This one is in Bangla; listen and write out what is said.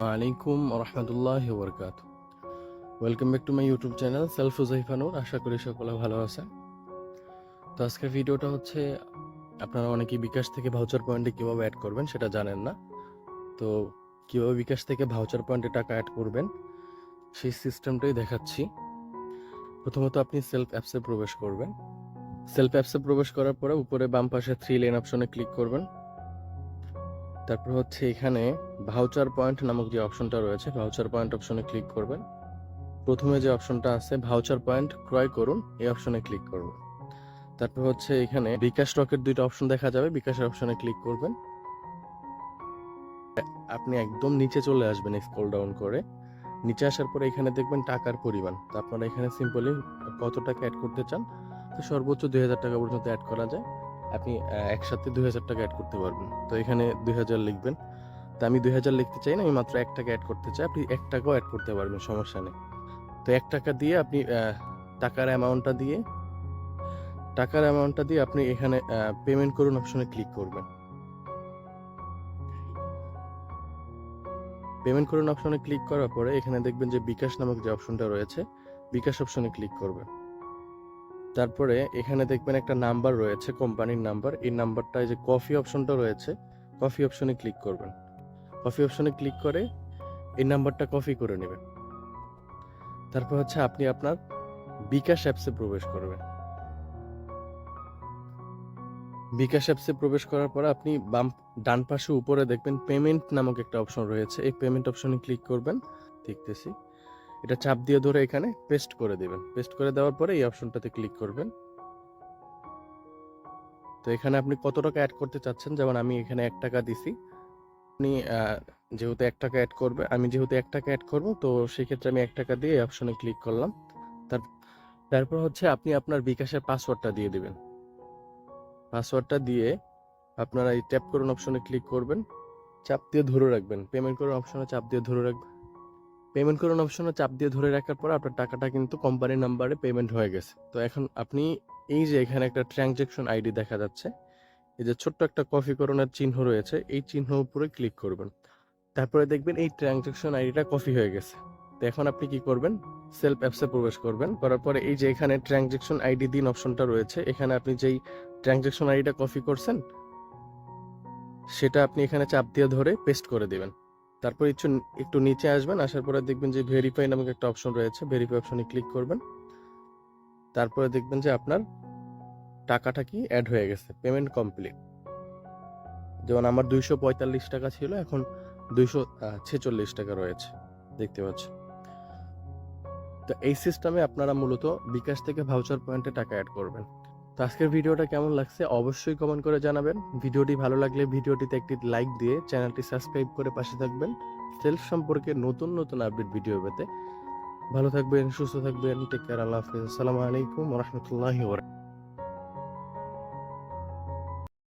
ওয়ালাইকুম রহমতুল্লাহ বরকাত welcome back to my YouTube channel self হুজাইফানুর আশা করি সকলে ভালো আছেন। তো আজকের ভিডিওটা হচ্ছে, আপনারা অনেকেই বিকাশ থেকে ভাউচার পয়েন্টে কীভাবে অ্যাড করবেন সেটা জানেন না। তো কীভাবে বিকাশ থেকে ভাউচার পয়েন্টে টাকা অ্যাড করবেন, সেই সিস্টেমটাই দেখাচ্ছি। প্রথমত আপনি সেলফ অ্যাপসে প্রবেশ করবেন। সেলফ অ্যাপসে প্রবেশ করার পরে উপরে বাম পাশে থ্রি লেন অপশনে ক্লিক করবেন। তারপর হচ্ছে এখানে ভাউচার পয়েন্ট নামক যে অপশনটা রয়েছে ভাউচার পয়েন্ট অপশনে ক্লিক করবেন। প্রথমে যে অপশনটা আছে ভাউচার পয়েন্ট ক্রয় করুন, এই অপশনে ক্লিক করবেন। তারপর হচ্ছে এখানে বিকাশ রকের দুইটা অপশন দেখা যাবে, বিকাশের অপশনে ক্লিক করবেন। আপনি একদম নিচে চলে আসবেন স্ক্রল ডাউন করে। নিচে আসার পরে এখানে দেখবেন টাকার পরিমাণ। তো আপনারা এখানে সিম্পলি কত টাকা অ্যাড করতে চান, তো সর্বোচ্চ দুই হাজার টাকা পর্যন্ত অ্যাড করা যায়। আপনি একসাথে দুই হাজার টাকা অ্যাড করতে পারবেন। তো এখানে দুই হাজার লিখবেন। তো আমি দুই হাজার লিখতে চাই না, আমি মাত্র এক টাকা অ্যাড করতে চাই। আপনি এক টাকাও অ্যাড করতে পারবেন, সমস্যা নেই। তো এক টাকা দিয়ে আপনি টাকার অ্যামাউন্টটা দিয়ে, টাকার অ্যামাউন্টটা দিয়ে আপনি এখানে পেমেন্ট করুন অপশনে ক্লিক করবেন। পেমেন্ট করুন অপশনে ক্লিক করার পরে এখানে দেখবেন যে বিকাশ নামক যে অপশনটা রয়েছে, বিকাশ অপশনে ক্লিক করবেন। তারপরে এখানে দেখবেন একটা নাম্বার রয়েছে, কোম্পানির নাম্বার। এই নাম্বারটায় যে কফি অপশনটা রয়েছে, কফি অপশনে ক্লিক করবেন। কফি অপশনে ক্লিক করে এই নাম্বারটা কপি করে নেবেন। তারপর হচ্ছে আপনি আপনার বিকাশ অ্যাপসে প্রবেশ করবেন। বিকাশ অ্যাপসে প্রবেশ করার পর আপনি বাম, ডান পাশে উপরে দেখবেন পেমেন্ট নামক একটা অপশন রয়েছে। এই পেমেন্ট অপশনে ক্লিক করবেন, দেখতেছি। এটা চাপ দিয়ে ধরে এখানে পেস্ট করে দেবেন। পেস্ট করে দেওয়ার পরে এই অপশনটাতে ক্লিক করবেন। তো এখানে আপনি কত টাকা অ্যাড করতে চাচ্ছেন? যেমন আমি এখানে এক টাকা দিছি। আপনি যেহেতু এক টাকা অ্যাড করবে, আমি যেহেতু এক টাকা অ্যাড করব, তো সেক্ষেত্রে আমি এক টাকা দিয়ে এই অপশনে ক্লিক করলাম। তার, তারপর হচ্ছে আপনি আপনার বিকাশের পাসওয়ার্ডটা দিয়ে দিবেন। পাসওয়ার্ডটা দিয়ে আপনারা এই ট্যাপ করুন অপশনে ক্লিক করবেন। চাপ দিয়ে ধরে রাখবেন। পেমেন্ট করুন অপশনে চাপ দিয়ে ধরে রাখবেন। পেমেন্ট করুন অপশনে চাপ দিয়ে ধরে রাখার পর আপনার টাকাটা কিন্তু কোম্পানির নাম্বারে পেমেন্ট হয়ে গেছে। তো এখন আপনি এই যে এখানে একটা ট্রানজ্যাকশন আইডি দেখা যাচ্ছে, এই যে ছোট্ট একটা কপি করণের চিহ্ন রয়েছে, এই চিহ্ন উপরে ক্লিক করবেন। তারপরে দেখবেন এই ট্রানজ্যাকশন আইডিটা কপি হয়ে গেছে। তো এখন আপনি কি করবেন? সেলফ অ্যাপসে প্রবেশ করবেন, করার পরে এই যে এখানে ট্রানজ্যাকশন আইডি দিন অপশনটা রয়েছে, এখানে আপনি যেই ট্রানজ্যাকশন আইডিটা কপি করছেন, সেটা আপনি এখানে চাপ দিয়ে ধরে পেস্ট করে দিবেন। তারপর একটু একটু নিচে আসবেন, আসার পরে দেখবেন যে ভেরিফাই নামক একটা অপশন রয়েছে ভেরিফাই অপশনে ক্লিক করবেন। তারপরে দেখবেন যে আপনার টাকাটা কি অ্যাড হয়ে গেছে পেমেন্ট কমপ্লিট যেমন আমার দুইশো পঁয়তাল্লিশ টাকা ছিল, এখন দুইশো ছেচল্লিশ টাকা রয়েছে, দেখতে পাচ্ছেন। তো এই সিস্টেমে আপনারা মূলত বিকাশ থেকে ভাউচার পয়েন্টে টাকা অ্যাড করবেন। তো আজকের ভিডিওটা কেমন লাগছে অবশ্যই কমেন্ট করে জানাবেন। ভিডিওটি ভালো লাগলে ভিডিওটিতে একটি লাইক দিয়ে চ্যানেলটি সাবস্ক্রাইব করে পাশে থাকবেন। সেলফ সম্পর্কে নতুন নতুন আপডেট ভিডিও পেতে। ভালো থাকবেন, সুস্থ থাকবেন টেক কেয়ার আল্লাহ হাফিজ। আসসালামু আলাইকুম রহমতুল্লাহি